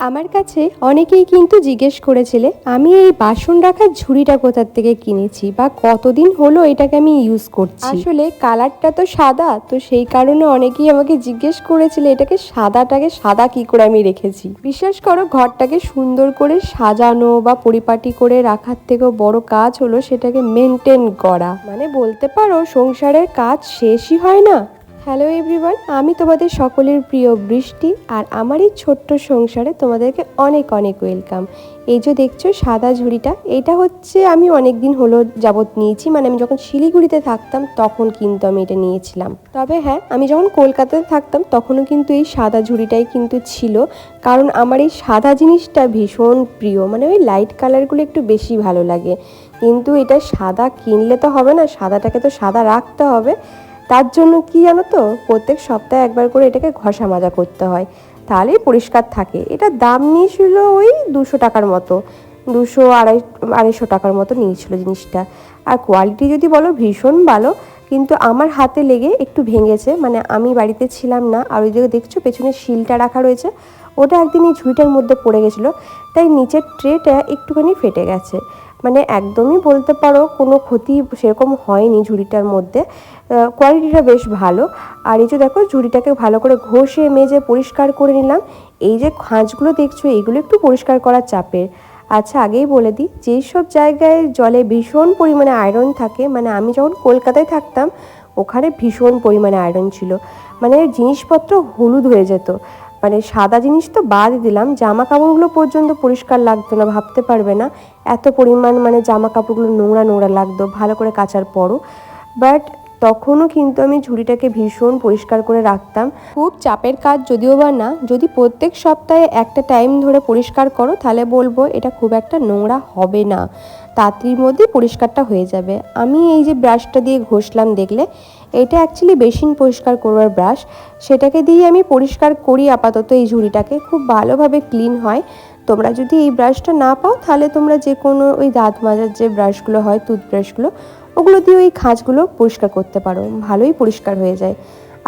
আমার কাছে অনেকেই কিন্তু জিজ্ঞেস করেছিলে, আমি এই বাসন রাখার ঝুড়িটা কোথার থেকে কিনেছি বা কতদিন হলো এটাকে আমি ইউজ করছি? আসলে কালারটা তো সাদা, তো সেই কারণে অনেকেই আমাকে জিজ্ঞেস করেছিল এটাকে সাদাটাকে সাদা কি করে আমি রেখেছি? বিশ্বাস করো, ঘরটাকে সুন্দর করে সাজানো বা পরিপাটি করে রাখার থেকেও বড় কাজ হলো সেটাকে মেনটেন করা। মানে বলতে পারো, সংসারের কাজ শেষই হয় না। হ্যালো এভরিওয়ান আমি তোমাদের সকলের প্রিয় বৃষ্টি আর আমার এই ছোট্ট সংসারে তোমাদেরকে অনেক অনেক ওয়েলকাম এই যে দেখছ, সাদা ঝুড়িটা, এটা হচ্ছে আমি অনেক দিন হলো যাবত নিয়েছি মানে আমি যখন শিলিগুড়িতে থাকতাম তখন কিন্তু আমি এটা নিয়েছিলাম। তবে হ্যাঁ আমি যখন কলকাতাতে থাকতাম তখনও কিন্তু এই সাদা ঝুড়িটাই কিন্তু ছিল, কারণ আমার এই সাদা জিনিসটা ভীষণ প্রিয় মানে ওই লাইট কালারগুলো একটু বেশি ভালো লাগে। কিন্তু এটা সাদা কিনলে তো হবে না, সাদাটাকে তো সাদা রাখতে হবে। তার জন্য কি জানো তো? প্রত্যেক সপ্তাহে একবার করে এটাকে ঘষা মাজা করতে হয়। তাহলেই পরিষ্কার থাকে। এটার দাম নিয়েছিল ওই দুশো টাকার মতো। দুশো আড়াই, আড়াইশো টাকার মতো নিয়েছিল জিনিসটা। আর কোয়ালিটি যদি বলো ভীষণ ভালো, কিন্তু আমার হাতে লেগে একটু ভেঙেছে। মানে আমি বাড়িতে ছিলাম না। আর ওই দিকে দেখছ পেছনে শিলটা রাখা রয়েছে, ওটা একদিন এই ঝুড়িটার মধ্যে পড়ে গেছিল। তাই নিচের ট্রেটা একটুখানি ফেটে গেছে। মানে একদমই বলতে পারো কোনো ক্ষতি সেরকম হয়নি ঝুড়িটার মধ্যে। কোয়ালিটিটা বেশ ভালো। আর এই যে দেখো ঝুড়িটাকে ভালো করে ঘষে, মেজে, পরিষ্কার করে নিলাম। এই যে খাঁজগুলো দেখছ, এইগুলো একটু পরিষ্কার করার চাপের। আচ্ছা আগেই বলে দিই যেই সব জায়গায় জলে ভীষণ পরিমাণে আয়রন থাকে মানে আমি যখন কলকাতায় থাকতাম, ওখানে ভীষণ পরিমাণে আয়রন ছিল। মানে জিনিসপত্র হলুদ হয়ে যেত। মানে সাদা জিনিস তো বাদ দিলাম জামা কাপড়গুলো পর্যন্ত পরিষ্কার লাগতো না, ভাবতে পারবে না। এত পরিমাণ মানে জামা কাপড়গুলো নোংরা নোংরা লাগতো, ভালো করে কাচার পরও। বাট তখনও কিন্তু আমি ঝুড়িটাকে ভীষণ পরিষ্কার করে রাখতাম। খুব চাপের কাজ যদিও বা না, যদি প্রত্যেক সপ্তাহে একটা টাইম ধরে পরিষ্কার করো, তাহলে বলব এটা খুব একটা নোংরা হবে না। তাড়াতাড়ির মধ্যে পরিষ্কারটা হয়ে যাবে। আমি এই যে ব্রাশটা দিয়ে ঘষলাম দেখলে, এটা অ্যাকচুয়ালি বেসিন পরিষ্কার করবার ব্রাশ। সেটাকে দিয়ে আমি পরিষ্কার করি আপাতত এই ঝুড়িটাকে। খুব ভালোভাবে ক্লিন হয়। তোমরা যদি এই ব্রাশটা না পাও, তাহলে তোমরা যে কোনো ওই দাঁত মাজার যে ব্রাশগুলো হয় টুথব্রাশগুলো ওগুলো দিয়ে ওই খাঁজগুলো পরিষ্কার করতে পারো। ভালোই পরিষ্কার হয়ে যায়।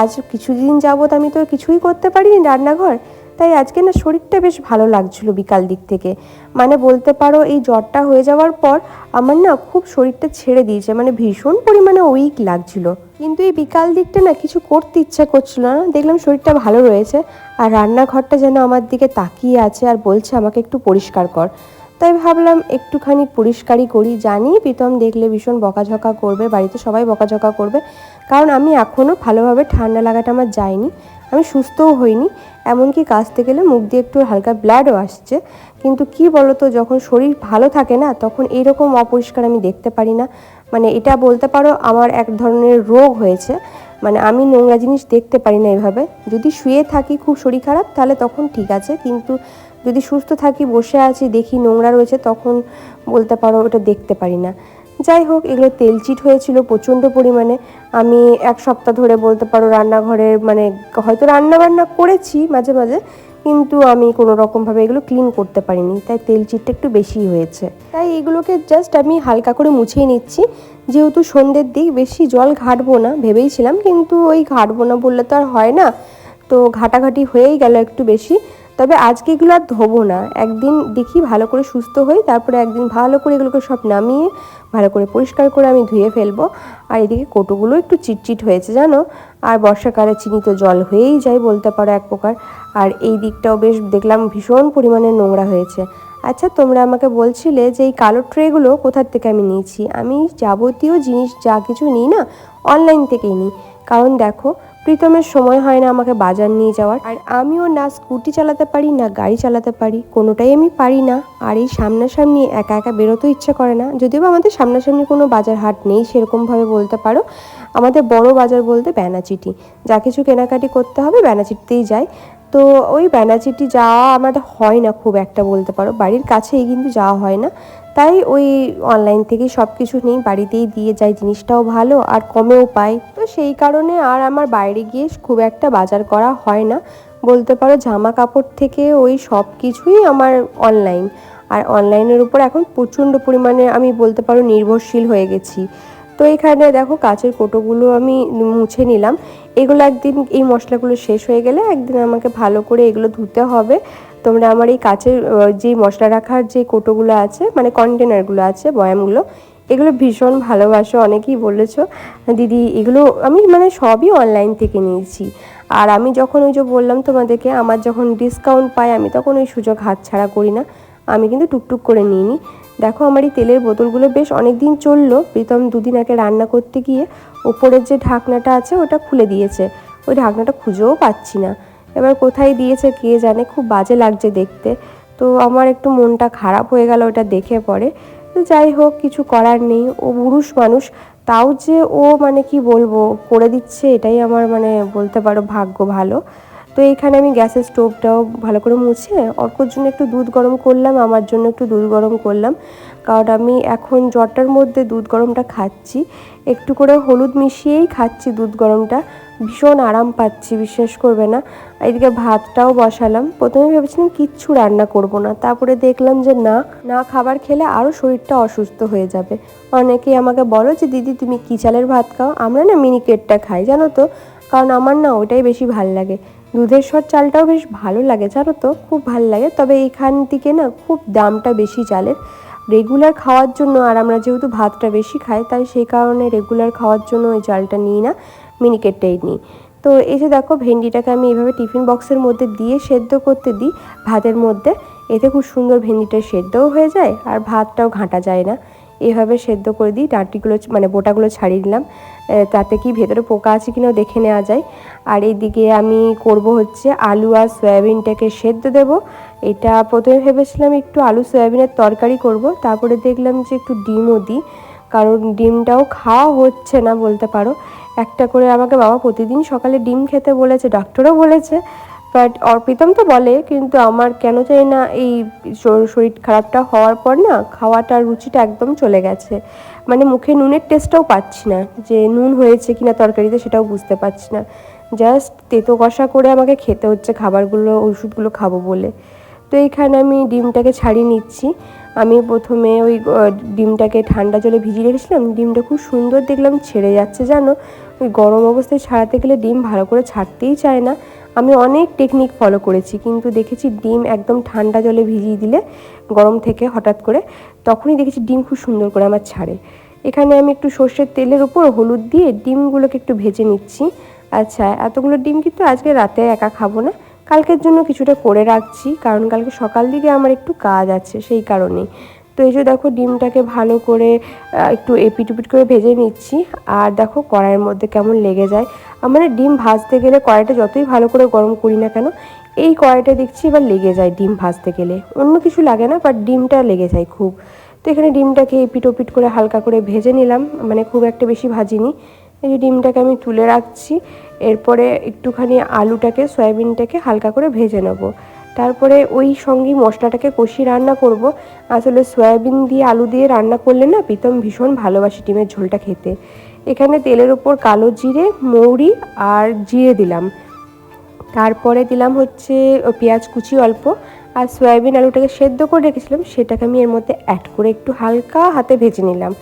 আজ কিছুদিন যাবত আমি তো কিছুই করতে পারিনি রান্নাঘর। তাই আজকে না শরীরটা বেশ ভালো লাগছিল বিকাল দিক থেকে। মানে বলতে পারো এই জ্বরটা হয়ে যাওয়ার পর আমার না খুব শরীরটা ছেড়ে দিয়েছে মানে ভীষণ পরিমাণে উইক লাগছিল। কিন্তু এই বিকাল দিকটা না কিছু করতে ইচ্ছা করছিল না, দেখলাম শরীরটা ভালো রয়েছে আর রান্নাঘরটা যেন আমার দিকে তাকিয়ে আছে আর বলছে আমাকে একটু পরিষ্কার কর। তাই ভাবলাম একটুখানি পরিষ্কারই করি, জানি প্রীতম দেখলে ভীষণ বকাঝকা করবে, বাড়িতে সবাই বকাঝকা করবে, কারণ আমি এখনও ভালোভাবে ঠান্ডা লাগাটা আমার যায়নি। আমি সুস্থও হইনি, এমনকি কাচতে গেলে মুখ দিয়ে একটু হালকা ব্লাডও আসছে। কিন্তু কি বলতো, যখন শরীর ভালো থাকে না, তখন এইরকম অপরিষ্কার আমি দেখতে পারি না। মানে এটা বলতে পারো, আমার এক ধরনের রোগ হয়েছে। মানে আমি নোংরা জিনিস দেখতে পারি না এভাবে। যদি শুয়ে থাকি খুব শরীর খারাপ, তাহলে তখন ঠিক আছে। কিন্তু যদি সুস্থ থাকি, বসে আছি, দেখি নোংরা রয়েছে, তখন বলতে পারো ওটা দেখতে পারি না। যাই হোক, এগুলো তেলচিট হয়েছিল প্রচণ্ড পরিমাণে। আমি এক সপ্তাহ ধরে বলতে পারো রান্নাঘরে মানে হয়তো রান্না বান্না করেছি মাঝে মাঝে, কিন্তু আমি কোনো রকমভাবে এগুলো ক্লিন করতে পারিনি, তাই তেলচিটটা একটু বেশি হয়েছে। তাই এগুলোকে জাস্ট আমি হালকা করে মুছিয়ে নিচ্ছি। যেহেতু সন্ধ্যের দিক, বেশি জল ঘাটবো না ভেবেইছিলাম, কিন্তু ওই ঘাটবো না বললে তো আর হয় না। তো ঘাটাঘাটি হয়েই গেল একটু বেশি। তবে আজকে এগুলো আর ধোবো না। একদিন দেখি ভালো করে সুস্থ হই, তারপরে একদিন ভালো করে এগুলোকে সব নামিয়ে ভালো করে পরিষ্কার করে আমি ধুয়ে ফেলব। আর এদিকে কোটোগুলো একটু চিটচিট হয়েছে, জানো? আর বর্ষাকালে চিনি তো জল হয়েই যায় বলতে পারো এক প্রকার। আর এই দিকটাও বেশ দেখলাম ভীষণ পরিমাণে নোংরা হয়েছে। আচ্ছা তোমরা আমাকে বলছিলে যে এই কালো ট্রেগুলো কোথার থেকে আমি নিয়েছি? আমি যাবতীয় জিনিস, যা কিছু নিই না অনলাইন থেকেই নিই। কারণ দেখো, প্রীতমের সময় হয় না আমাকে বাজার নিয়ে যাওয়ার। আর আমিও না স্কুটি চালাতে পারি, না গাড়ি চালাতে পারি। কোনোটাই আমি পারি না। আর এই সামনাসামনি একা একা বেরোতেও ইচ্ছা করে না। যদিও আমাদের সামনাসামনি কোনো বাজার হাট নেই, সেরকমভাবে বলতে পারো। আমাদের বড় বাজার বলতে ব্যানাচিটি যা কিছু কেনাকাটি করতে হবে ব্যানাচিটিতেই যাই তো ওই ব্যানাচিটি যাওয়া আমাদের হয় না খুব একটা বলতে পারো। বাড়ির কাছেই কিন্তু যাওয়া হয় না। তাই ওই অনলাইন থেকেই সব কিছু নেই বাড়িতেই দিয়ে যাই জিনিসটাও ভালো, আর কমেও পাই তো সেই কারণে আর আমার বাইরে গিয়ে খুব একটা বাজার করা হয় না। বলতে পারো জামা কাপড় থেকে ওই সব কিছুই আমার অনলাইন আর অনলাইনের উপর এখন প্রচণ্ড পরিমাণে আমি বলতে পারো নির্ভরশীল হয়ে গেছি। তো এখানে দেখো কাচের কোটোগুলো আমি মুছে নিলাম। এগুলো একদিন এই মশলাগুলো শেষ হয়ে গেলে একদিন আমাকে ভালো করে এগুলো ধুতে হবে। তোমরা আমার এই কাচের যে মশলা রাখার যে কোটোগুলো আছে মানে কন্টেনারগুলো আছে, বয়ামগুলো, এগুলো ভীষণ ভালোবাসো, অনেকেই বলেছ, দিদি, এগুলো আমি মানে সবই অনলাইন থেকে নিয়েছি। আর আমি যখন ওই যে বললাম তোমাদেরকে, আমার যখন ডিসকাউন্ট পাই, আমি তখন ওই সুযোগ হাতছাড়া করি না। আমি কিন্তু টুকটুক করে নিয়ে নিই দেখো আমার এই তেলের বোতলগুলো বেশ অনেক দিন চলল। প্রীতম দুদিন আগে রান্না করতে গিয়ে ওপরের যে ঢাকনাটা আছে, ওটা খুলে দিয়েছে। ওই ঢাকনাটা খুঁজেও পাচ্ছি না। এবার কোথায় দিয়েছে কে জানে, খুব বাজে লাগছে দেখতে। তো আমার একটু মনটা খারাপ হয়ে গেল ওটা দেখে পরে। যাই হোক, কিছু করার নেই। ও পুরুষ মানুষ, তাও যে ও মানে কি বলব, করে দিচ্ছে, এটাই আমার মানে বলতে পারো ভাগ্য ভালো। তো এইখানে আমি গ্যাসের স্টোভটাও ভালো করে মুছে অর্কর জন্য একটু দুধ গরম করলাম, আমার জন্য একটু দুধ গরম করলাম। কারণ আমি এখন জ্বরটার মধ্যে দুধ গরমটা খাচ্ছি, একটু করে হলুদ মিশিয়েই খাচ্ছি দুধ গরমটা। ভীষণ আরাম পাচ্ছি, বিশ্বাস করবে না। এদিকে ভাতটাও বসালাম। প্রথমে ভেবেছিলাম কিচ্ছু রান্না করব না, তারপরে দেখলাম যে না না খাবার খেলে আরও শরীরটা অসুস্থ হয়ে যাবে। অনেকেই আমাকে বলো যে, দিদি, তুমি কী চালের ভাত খাও? আমরা না মিনিকেটটা খাই, জানো তো? কারণ আমার না ওটাই বেশি ভালো লাগে। দুধের স্বর চালটাও বেশ ভালো লাগে, জানো তো? খুব ভালো লাগে। তবে এইখান থেকে না খুব দামটা বেশি চালের। রেগুলার খাওয়ার জন্য, আর আমরা যেহেতু ভাতটা বেশি খাই, তাই সেই কারণে রেগুলার খাওয়ার জন্য ওই চালটা নিই না, মিনিকেটটাই নিই। তো এই যে দেখো, ভেন্ডিটাকে আমি এভাবে টিফিন বক্সের মধ্যে দিয়ে সেদ্ধ করতে দিই ভাতের মধ্যে। এতে খুব সুন্দর ভেন্ডিটা সেদ্ধও হয়ে যায়, আর ভাতটাও ঘাঁটা যায় না। এভাবে সেদ্ধ করে দিই, ডাঁটিগুলো মানে বোটাগুলো ছাড়িয়ে দিলাম তাতে কি ভেতরে পোকা আছে কিনাও দেখে নেওয়া যায়। আর এইদিকে আমি করব হচ্ছে আলু আর সয়াবিনটাকে সেদ্ধ দেব। এটা প্রথমে ভেবেছিলাম একটু আলু সয়াবিনের তরকারি করব, তারপরে দেখলাম যে একটু ডিমও দিই। কারণ ডিমটাও খাওয়া হচ্ছে না বলতে পারো। একটা করে আমাকে বাবা প্রতিদিন সকালে ডিম খেতে বলেছে ডক্টরও বলেছে। বাট অর্পিতম তো বলে, কিন্তু আমার কেন চাই না এই শরীর খারাপটা হওয়ার পর না খাওয়াটার রুচিটা একদম চলে গেছে। মানে মুখে নুনের টেস্টটাও পাচ্ছি না। যে নুন হয়েছে কিনা তরকারিতে সেটাও বুঝতে পারছি না। জাস্ট তেতো কষা করে আমাকে খেতে হচ্ছে, খাবারগুলো, ওষুধগুলো খাব বলে। তো এইখানে আমি ডিমটাকে ছাড়িয়ে নিচ্ছি। আমি প্রথমে ওই ডিমটাকে ঠান্ডা জলে ভিজিয়ে রেখেছিলাম। ডিমটা খুব সুন্দর দেখলাম, ছেড়ে যাচ্ছে জানো। ওই গরম অবস্থায় ছাড়াতে গেলে ডিম ভালো করে ছাড়তেই চায় না। আমি অনেক টেকনিক ফলো করেছি, কিন্তু দেখেছি ডিম একদম ঠান্ডা জলে ভিজিয়ে দিলে গরম থেকে হঠাৎ করে তখনই দেখেছি ডিম খুব সুন্দর করে আমার ছাড়ে। এখানে আমি একটু সর্ষের তেলের উপর হলুদ দিয়ে ডিমগুলোকে একটু ভেজে নিচ্ছি। আচ্ছা এতগুলো ডিম কিন্তু আজকে রাতে একা খাব না, কালকের জন্য কিছুটা করে রাখছি, কারণ কালকে সকাল দিকে আমার একটু কাজ আছে সেই কারণেই। তো এই যে দেখো ডিমটাকে ভালো করে একটু এপিট উপিট করে ভেজে নিচ্ছি। আর দেখো কড়াইয়ের মধ্যে কেমন লেগে যায়। আমার না ডিম ভাজতে গেলে কড়াইটা যতই ভালো করে গরম করি না কেন, এই কড়াইটা দেখছি এবার লেগে যায় ডিম ভাজতে গেলে। অন্য কিছু লাগে না বাট ডিমটা লেগে যায় খুব। তো এখানে ডিমটাকে এপিট ওপিট করে হালকা করে ভেজে নিলাম মানে খুব একটা বেশি ভাজিনি। এই যে ডিমটাকে আমি তুলে রাখছি, এরপরে একটুখানি আলুটাকে, সয়াবিনটাকে হালকা করে ভেজে নেব। তারপরে ওই সঙ্গে মশলাটাকে কষিয়ে রান্না করব। আসলে সয়াবিন দিয়ে আলু দিয়ে রান্না করলে না প্রীতম ভীষণ ভালোবাসি ডিমের ঝোলটা খেতে। এখানে তেলের ওপর কালো জিরে, মৌরি আর জিরে দিলাম। তারপরে দিলাম হচ্ছে পেঁয়াজ কুচি অল্প। আর সয়াবিন আলুটাকে সেদ্ধ করে রেখেছিলাম, সেটাকে আমি এর মধ্যে অ্যাড করে একটু হালকা হাতে ভেজে নিলাম।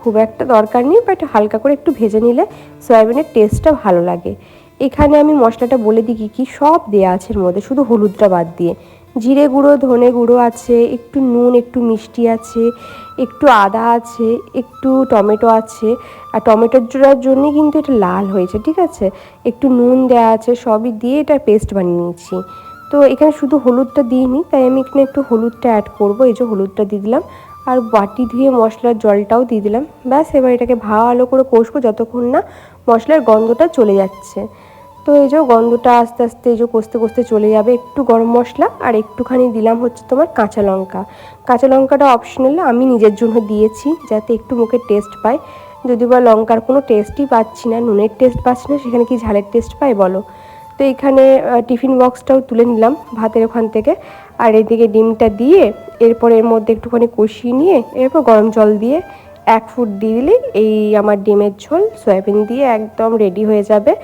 খুব একটা দরকার নেই বাট হালকা করে একটু ভেজে নিলে সয়াবিনের টেস্টটা ভালো লাগে। এখানে আমি মশলাটা বলে দিই কী কী সব দেওয়া আছে এর মধ্যে, শুধু হলুদটা বাদ দিয়ে। জিরে গুঁড়ো, ধনে গুঁড়ো আছে, একটু নুন, একটু মিষ্টি আছে, একটু আদা আছে, একটু টমেটো আছে। আর টমেটোর জোড়ার জন্যই কিন্তু এটা লাল হয়েছে, ঠিক আছে? একটু নুন দেওয়া আছে, সবই দিয়ে এটা পেস্ট বানিয়ে নিয়েছি তো এখানে শুধু হলুদটা দিইনি, তাই আমি এখানে একটু হলুদটা অ্যাড করব, এই যে হলুদটা দিয়ে দিলাম। আর বাটি ধুয়ে মশলার জলটাও দিয়ে দিলাম। ব্যাস, এবার এটাকে ভালো করে কষবো, যতক্ষণ না মশলার গন্ধটা চলে যাচ্ছে। তো এই যে গন্ধটা আস্তে আস্তে এই যে কষতে কষতে চলে যাবে, একটু গরম মশলা আর একটুখানি দিলাম হচ্ছে তোমার কাঁচা লঙ্কা। কাঁচা লঙ্কাটা অপশনাল আমি নিজের জন্য দিয়েছি যাতে একটু মুখে টেস্ট পায় যদি বা লঙ্কার কোনো টেস্টই পাচ্ছি না, নুনের টেস্ট পাচ্ছি না, সেখানে কি ঝালের টেস্ট পাই বলো? তো এখানে টিফিন বক্সটাও তুলে নিলাম ভাতের ওখান থেকে। আর এদিকে ডিমটা দিয়ে এরপর এর মধ্যে একটুখানি কষিয়ে নিয়ে, এরপর গরম জল দিয়ে এক ফুট দিয়ে দিলেই এই আমার ডিমের ঝোল, সয়াবিন দিয়ে একদম রেডি হয়ে যাবে।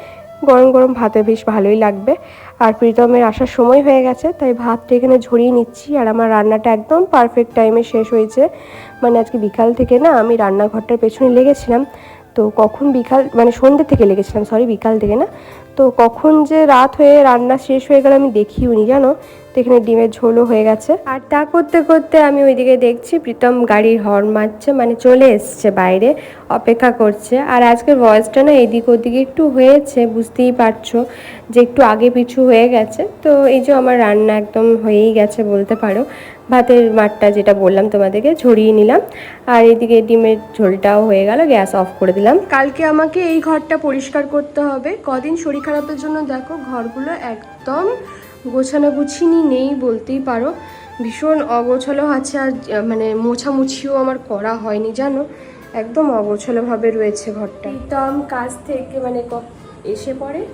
গরম গরম ভাতে বেশ ভালোই লাগবে। আর প্রীতমের আসার সময় হয়ে গেছে, তাই ভাতটা এখানে ঝরিয়ে নিচ্ছি। আর আমার রান্নাটা একদম পারফেক্ট টাইমে শেষ হয়েছে। মানে আজকে বিকাল থেকে না আমি রান্নাঘরটার পেছনে লেগেছিলাম। তো কখন বিকাল মানে সন্ধ্যে থেকে লেগেছিলাম সরি বিকাল থেকে না। তো কখন যে রাত হয়ে রান্না শেষ হয়ে গেল আমি দেখিও নি জানো? তো এখানে ডিমের ঝোলও হয়ে গেছে। আর তা করতে করতে আমি ওইদিকে দেখছি প্রীতম গাড়ির হর্ন মারছে মানে চলে এসছে বাইরে, অপেক্ষা করছে। আর আজকের ভয়েসটা না এদিক ওদিকে একটু হয়েছে, বুঝতেই পারছ যে একটু আগে পিছু হয়ে গেছে। তো এই যে আমার রান্না একদম হয়েই গেছে বলতে পারো। ভাতের মাঠটা যেটা বললাম তোমাদেরকে ছড়িয়ে নিলাম। আর এদিকে ডিমের ঝোলটাও হয়ে গেল গ্যাস অফ করে দিলাম। কালকে আমাকে এই ঘরটা পরিষ্কার করতে হবে। কদিন শরীর খারাপের জন্য দেখো ঘরগুলো একদম গোছানো গুছিনি নেই বলতেই পারো। ভীষণ অগোছালো আছে আর মানে মোছামুছিও আমার করা হয়নি জানো? একদম অগোছালোভাবে রয়েছে ঘরটা। প্রীতম কাজ থেকে মানে ক- এসে পড়ে।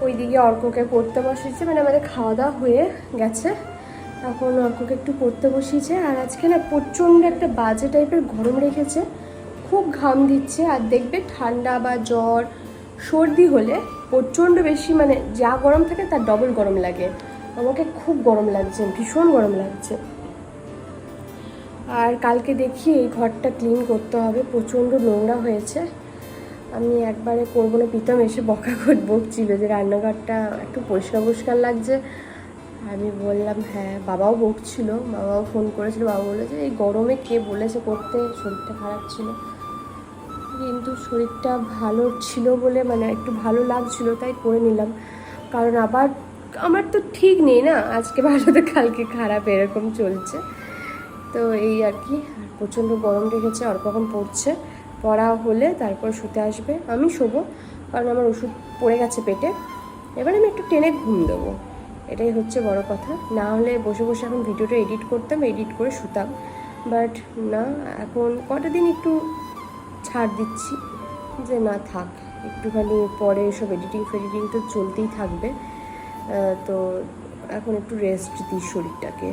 ওইদিকে অর্ককে পড়তে বসেছে মানে আমাদের খাওয়া দাওয়া হয়ে গেছে। এখন অর্ককে একটু পড়তে বসিয়েছে, আর আজকে না প্রচণ্ড একটা বাজে টাইপের গরম রেখেছে। খুব ঘাম দিচ্ছে, আর দেখবে ঠান্ডা বা জ্বর, সর্দি হলে প্রচণ্ড বেশি মানে যা গরম থাকে তার ডবল গরম লাগে। আমাকে খুব গরম লাগছে, ভীষণ গরম লাগছে। আর কালকে দেখি এই ঘরটা ক্লিন করতে হবে, প্রচণ্ড নোংরা হয়েছে। আমি একবারে করব না পিতাম এসে বকা করে বকছিল যে রান্নাঘরটা একটু পরিষ্কার পরিষ্কার লাগছে। আমি বললাম হ্যাঁ। বাবাও বকছিল, বাবাও ফোন করেছিল, বাবা বলল যে, এই গরমে কে বলেছে করতে? শরীরটা খারাপ ছিল। কিন্তু শরীরটা ভালো ছিল বলে মানে একটু ভালো লাগছিল, তাই করে নিলাম। কারণ আবার, আমার তো ঠিক নেই না? আজকে ভালো কালকে খারাপ, এরকম চলছে। তো এই আর কি প্রচণ্ড গরম রেখেছে কখন পড়ছে? পড়া হলে তারপর শুতে আসবে। আমি শোবো, কারণ আমার ওষুধ পড়ে গেছে পেটে। এবার আমি একটু টেনে ঘুম দেবো। এটাই হচ্ছে বড় কথা। না হলে বসে বসে এখন ভিডিওটা এডিট করতাম এডিট করে শুতাম। বাট না, এখন কটা দিন একটু ছাড় দিচ্ছি যে না থাক, একটুখানি পরে সব এডিটিং ফেডিটিং তো চলতেই থাকবে। তো এখন একটু রেস্ট দিই শরীরটাকে।